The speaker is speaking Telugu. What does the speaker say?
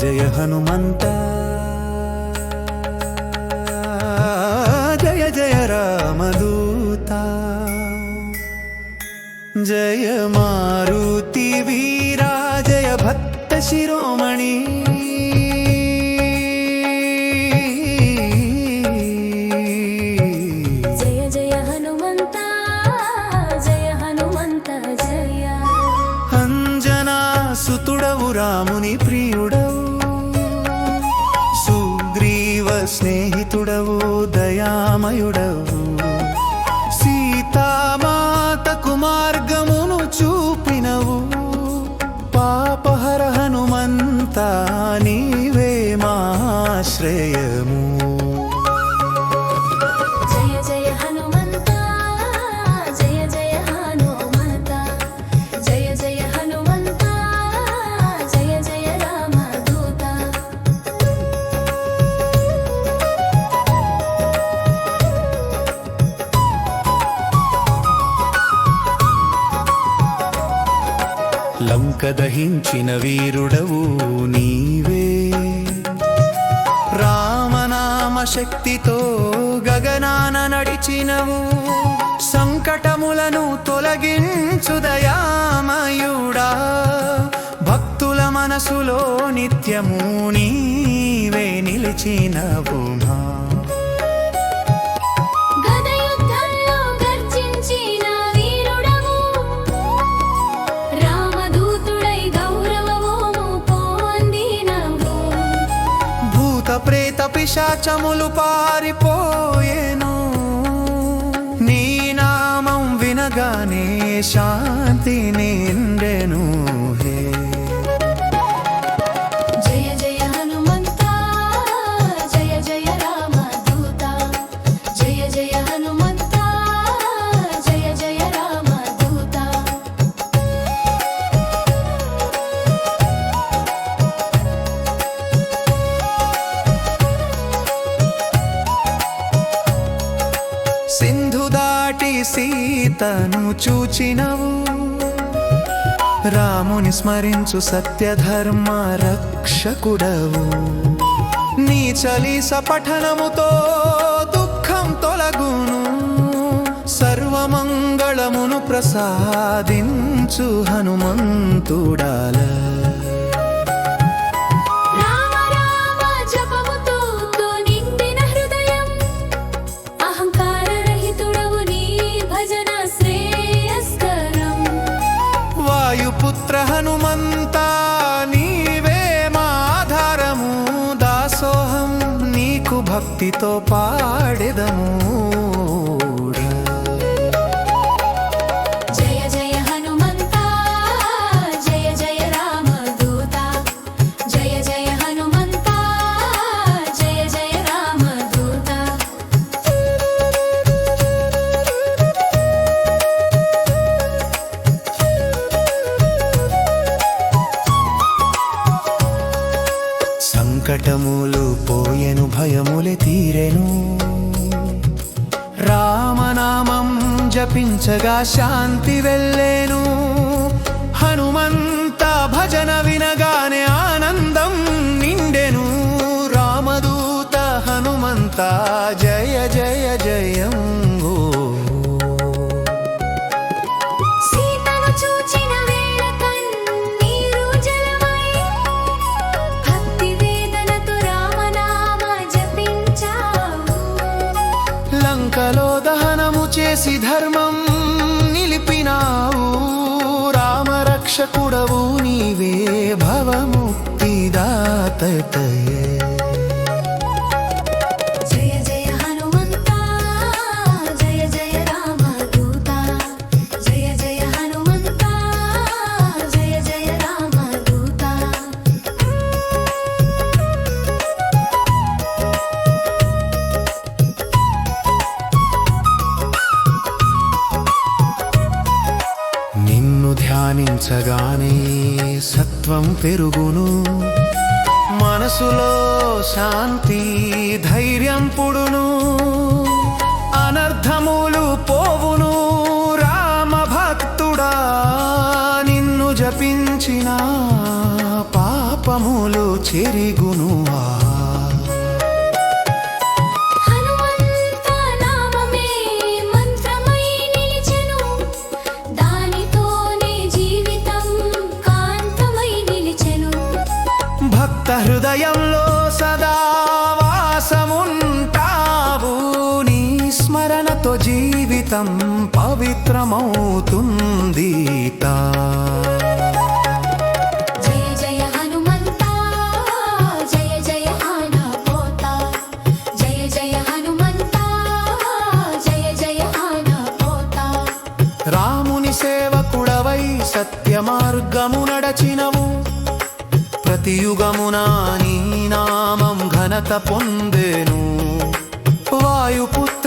జయ హనుమంత. జయ జయ రామదూత. జయ మారుతి వీరా జయ భక్త శిరోమణి. సుతుడవు రాముని ప్రియుడవు స్నేహితుడవు దయామయుడవు. దహించిన వీరుడవు నీవే. రామనామ శక్తితో గగనాన నడిచినవు. సంకటములను తొలగించుదయామయుడా భక్తుల మనసులో నిత్యము నీవే నిలిచినవు మా పిశాచములు పారిపోయేను. నీ నామం వినగానే శాంతి నిండెను హే. సింధు దాటి సీతను చూచినవు. రాముని స్మరించు సత్యధర్మ రక్షకుడవు. నీ చలీస పఠనముతో దుఃఖం తొలగును. సర్వమంగళమును ప్రసాదించు హనుమంతుడాల. వాయుపుత్ర హనుమంత నీవే మాధారము దాసోహం నీకు భక్తితో పాడెదము. సంకటములు పోయెను భయములే తీరెను. రామనామం జపించగా శాంతి వెళ్ళేను. హనుమంత భజన వినగానే చేసి ధర్మం నిలిపినావు రామరక్షకుడవు నీవే భవముక్తిదాతయే ధ్యానించగానే సత్వం పెరుగును. మనసులో శాంతి ధైర్యం పుడును. అనర్థములు పోవును. రామ భక్తుడా నిన్ను జపించిన పాపములు చెరిగునువా హృదయంలో సదావాసముంటావు నీ స్మరణతో జీవితం పవిత్రమవుతుంది రాముని సేవకుడవై సత్య మార్గము నడచినవు. ప్రతియుగమునా నీ నామం ఘనత పొందేను. వాయుపుత్ర